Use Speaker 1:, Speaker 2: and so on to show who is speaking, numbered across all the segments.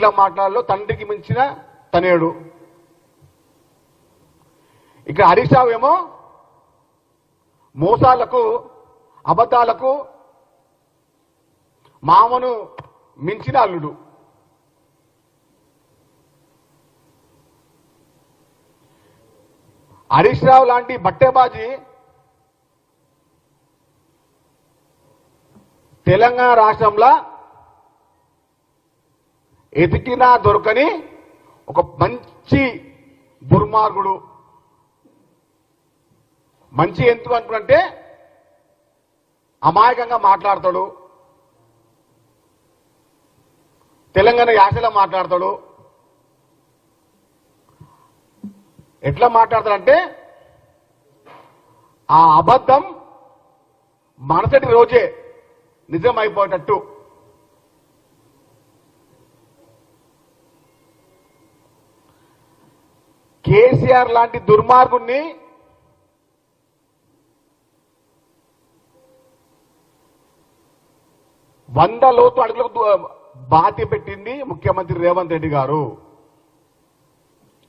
Speaker 1: ఇట్లా మాట్లాడలో తండ్రికి మించిన తనేడు. ఇక్కడ హరీష్ రావు ఏమో మోసాలకు అబద్ధాలకు మామను మించిన అల్లుడు. హరీష్ రావు లాంటి బట్టేబాజీ తెలంగాణ రాష్ట్రంలో ఎదిగినా దొరకని ఒక మంచి దుర్మార్గుడు. మంచి ఎందుకు అనుకుంటే అమాయకంగా మాట్లాడతాడు. తెలంగాణ యాసలో మాట్లాడతాడు. ఎట్లా మాట్లాడతాడంటే ఆ అబద్ధం మనసటి రోజే నిజం అయిపోయేటట్టు కేసీఆర్ లాంటి దుర్మార్గుణ్ణి వంద లోతు అడుగులకు బాధ్య పెట్టింది ముఖ్యమంత్రి రేవంత్ రెడ్డి గారు.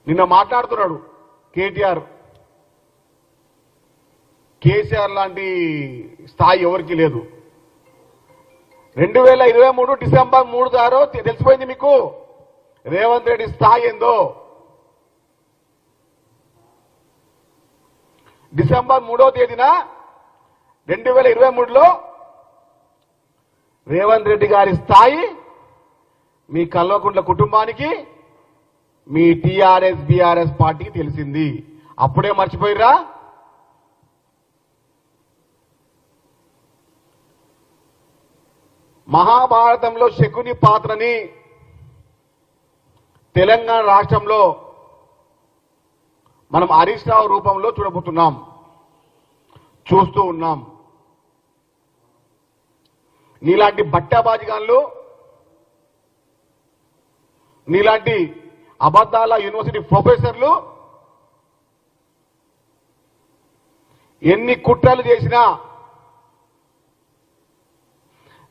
Speaker 1: నిన్న మాట్లాడుతున్నాడు కేటీఆర్. కేసీఆర్ లాంటి స్థాయి ఎవరికి లేదు. రెండు వేల ఇరవై మూడు డిసెంబర్ మూడు దారో తెలిసిపోయింది మీకు? రేవంత్ రెడ్డి స్థాయి ఏందో? డిసెంబర్ మూడో తేదీన రెండు వేల ఇరవై మూడులో రేవంత్ రెడ్డి గారి స్థాయి మీ కల్వకుంట్ల కుటుంబానికి మీ టీఆర్ఎస్ బీఆర్ఎస్ పార్టీకి తెలిసింది. అప్పుడే మర్చిపోయిరా మహాభారతంలో శకుని పాత్రని తెలంగాణ రాష్ట్రంలో మనం హరీష్ రావు రూపంలో చూడబోతున్నాం. చూస్తూ ఉన్నాం. నీలాంటి బట్టాబాజిగాన్లు నీలాంటి అబద్దాల యూనివర్సిటీ ప్రొఫెసర్లు ఎన్ని కుట్రలు చేసినా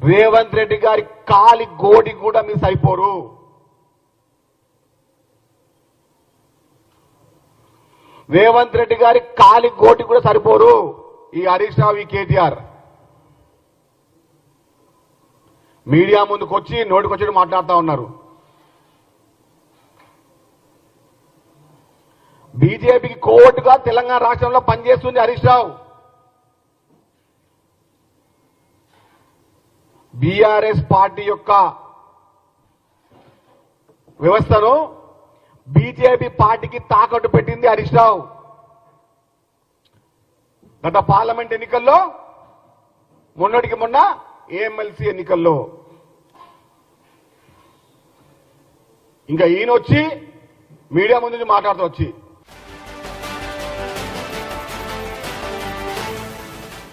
Speaker 1: రేవంత్ రెడ్డి గారి కాలి గోడి కూడా మీరు సరిపోరు రేవంత్ రెడ్డి గారి కాలి గోటి కూడా సరిపోరు ఈ హరీష్ రావు ఈ కేటీఆర్. మీడియా ముందుకు వచ్చి నోటికొచ్చి మాట్లాడుతూ ఉన్నారు. బీజేపీకి కోర్టుగా తెలంగాణ రాష్ట్రంలో పనిచేస్తుంది హరీష్ రావు. బీఆర్ఎస్ పార్టీ యొక్క వ్యవస్థను బీజేపీ పార్టీకి తాకట్టు పెట్టింది హరీష్ రావు. గత పార్లమెంట్ ఎన్నికల్లో మొన్నటికి మొన్న ఏఎంఎల్సీ ఎన్నికల్లో. ఇంకా ఈయన వచ్చి మీడియా ముందు నుంచి మాట్లాడుతూ వచ్చి